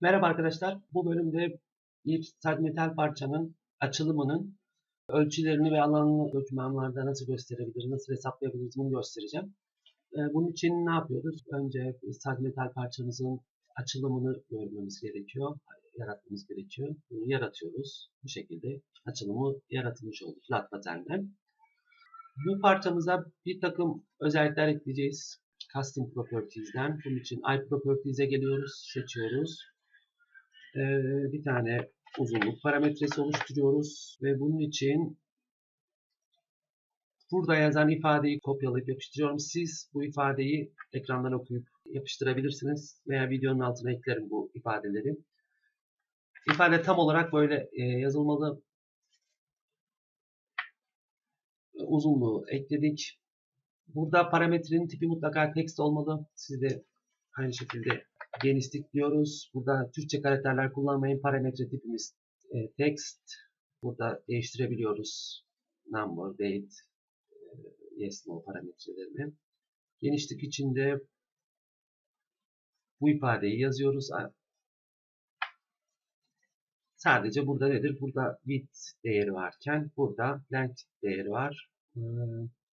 Merhaba arkadaşlar. Bu bölümde bir metal parçanın açılımının ölçülerini ve alanını dokümanlarda nasıl gösterebiliriz, nasıl hesaplayabiliriz bunu göstereceğim. Ee, Bunun için ne yapıyoruz? Önce metal parçamızın açılımını görmemiz gerekiyor, yaratmamız gerekiyor. Bunu yaratıyoruz. Bu şekilde açılımı yaratılmış oldu flat patternden. Bu parçamıza bir takım özellikler ekleyeceğiz. Custom Properties'den. Bunun için iProperties'e geliyoruz, seçiyoruz. Ee, bir tane uzunluk parametresi oluşturuyoruz ve bunun için burada yazan ifadeyi kopyalayıp yapıştırıyorum. Siz bu ifadeyi ekrandan okuyup yapıştırabilirsiniz veya videonun altına eklerim bu ifadeleri. İfade tam olarak böyle e, yazılmalı. Uzunluğu ekledik. Burada parametrenin tipi mutlaka text olmalı. Siz de aynı şekilde genişlik diyoruz. Burada Türkçe karakterler kullanmayın. Parametre tipimiz e, text. Burada değiştirebiliyoruz. Number, date, e, yes, no parametrelerini. Genişlik içinde bu ifadeyi yazıyoruz. Sadece burada nedir? Burada width değeri varken burada length değeri var.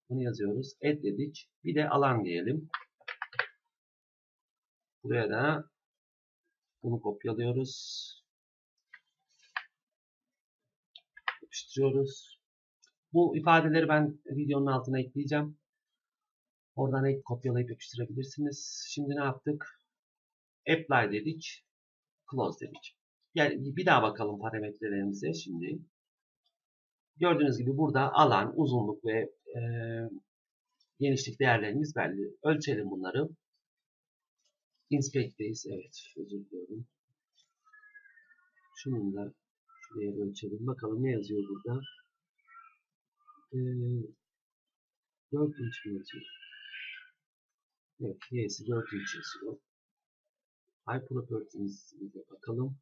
Bunu yazıyoruz. Add dedik. Bir de alan diyelim. Buraya da bunu kopyalıyoruz. Yapıştırıyoruz. Bu ifadeleri ben videonun altına ekleyeceğim. Oradan ek kopyalayıp yapıştırabilirsiniz. Şimdi ne yaptık? Apply dedik. Close dedik. Yani bir daha bakalım parametrelerimize şimdi. Gördüğünüz gibi burada alan, uzunluk ve e, genişlik değerlerimiz belli. Ölçelim bunları. Inspect'teyiz. Evet. Özür diliyorum. Şunun da şuraya ölçelim. Bakalım ne yazıyor burada. Ee, 4 inç mi yazıyor? Evet. Y'si 4 inç yazıyor. High Properties'imize bakalım.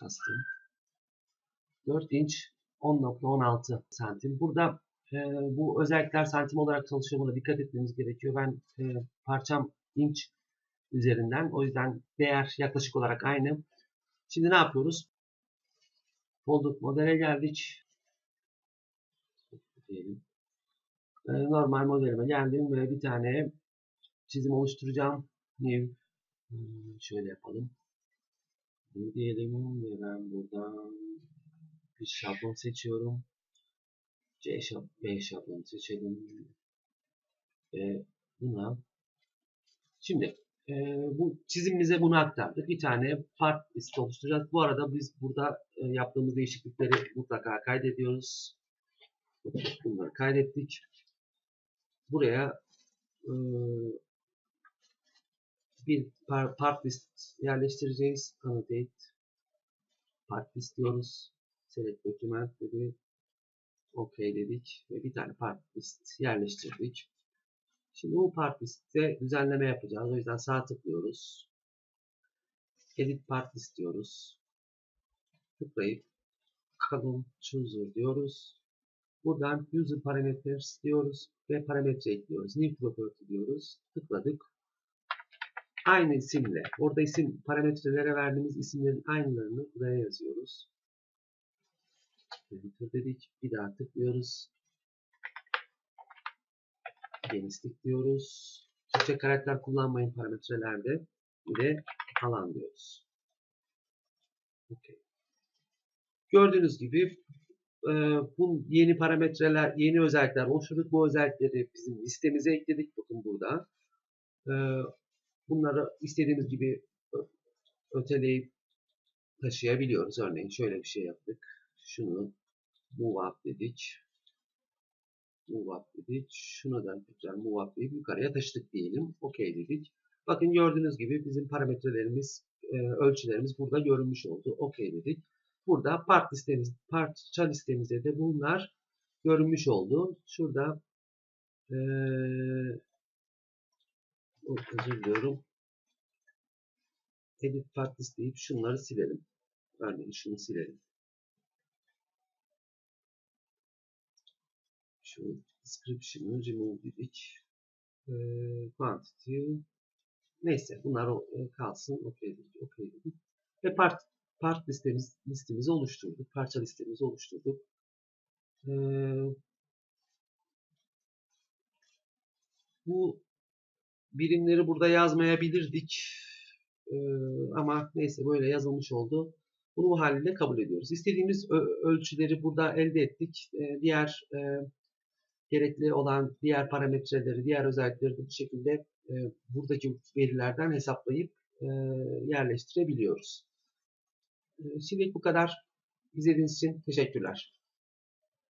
Custom. 4 inç 10.16 santim. Burada e, bu özellikler santim olarak çalışıyor. Dikkat etmemiz gerekiyor. Ben e, parçam inç üzerinden. O yüzden değer yaklaşık olarak aynı. Şimdi ne yapıyoruz? Folded modele geldik. Normal modelime geldim ve bir tane çizim oluşturacağım. New. Hmm, şöyle yapalım. New diyelim ben buradan bir şablon seçiyorum. C şablon, B şablonu seçelim. Ve buna şimdi e, bu çizimimize bunu aktardık. Bir tane part list oluşturacağız. Bu arada biz burada e, yaptığımız değişiklikleri mutlaka kaydediyoruz. Bunları kaydettik. Buraya e, bir part list yerleştireceğiz. Annotate part list diyoruz. Select document dedi. OK dedik ve bir tane part list yerleştirdik. Şimdi bu part listte düzenleme yapacağız. O yüzden sağ tıklıyoruz. Edit part list diyoruz. Tıklayıp column chooser diyoruz. Buradan user parameters diyoruz ve parametre ekliyoruz. New property diyoruz. Tıkladık. Aynı isimle, orada isim parametrelere verdiğimiz isimlerin aynılarını buraya yazıyoruz. Enter dedik. Bir daha tıklıyoruz. Genişlik diyoruz. Türkçe karakter kullanmayın parametrelerde. Bir de alan diyoruz. Okay. Gördüğünüz gibi e, bu yeni parametreler, yeni özellikler oluşturduk. Bu özellikleri bizim listemize ekledik. Bakın burada. E, bunları istediğimiz gibi öteleyip taşıyabiliyoruz. Örneğin şöyle bir şey yaptık. Şunu move up dedik. Move up dedik. Şunu da tekrar move up deyip yukarıya taşıdık diyelim. OK dedik. Bakın gördüğünüz gibi bizim parametrelerimiz, e, ölçülerimiz burada görünmüş oldu. OK dedik. Burada part listemiz, parça listemizde de bunlar görünmüş oldu. Şurada ee, özür diliyorum. Edit part list deyip şunları silelim. Örneğin şunu silelim. Şu description'ı remove dedik. E, quantity Neyse bunlar o- e, kalsın. Okey dedik. Okey dedik. Ve part, part listemiz, listemizi oluşturduk. Parça listemizi oluşturduk. Ee, bu birimleri burada yazmayabilirdik. Ee, ama neyse böyle yazılmış oldu. Bunu bu haliyle kabul ediyoruz. İstediğimiz ölçüleri burada elde ettik. Ee, diğer e, gerekli olan diğer parametreleri, diğer özellikleri bu şekilde e, buradaki verilerden hesaplayıp e, yerleştirebiliyoruz. E, şimdilik bu kadar. İzlediğiniz için teşekkürler.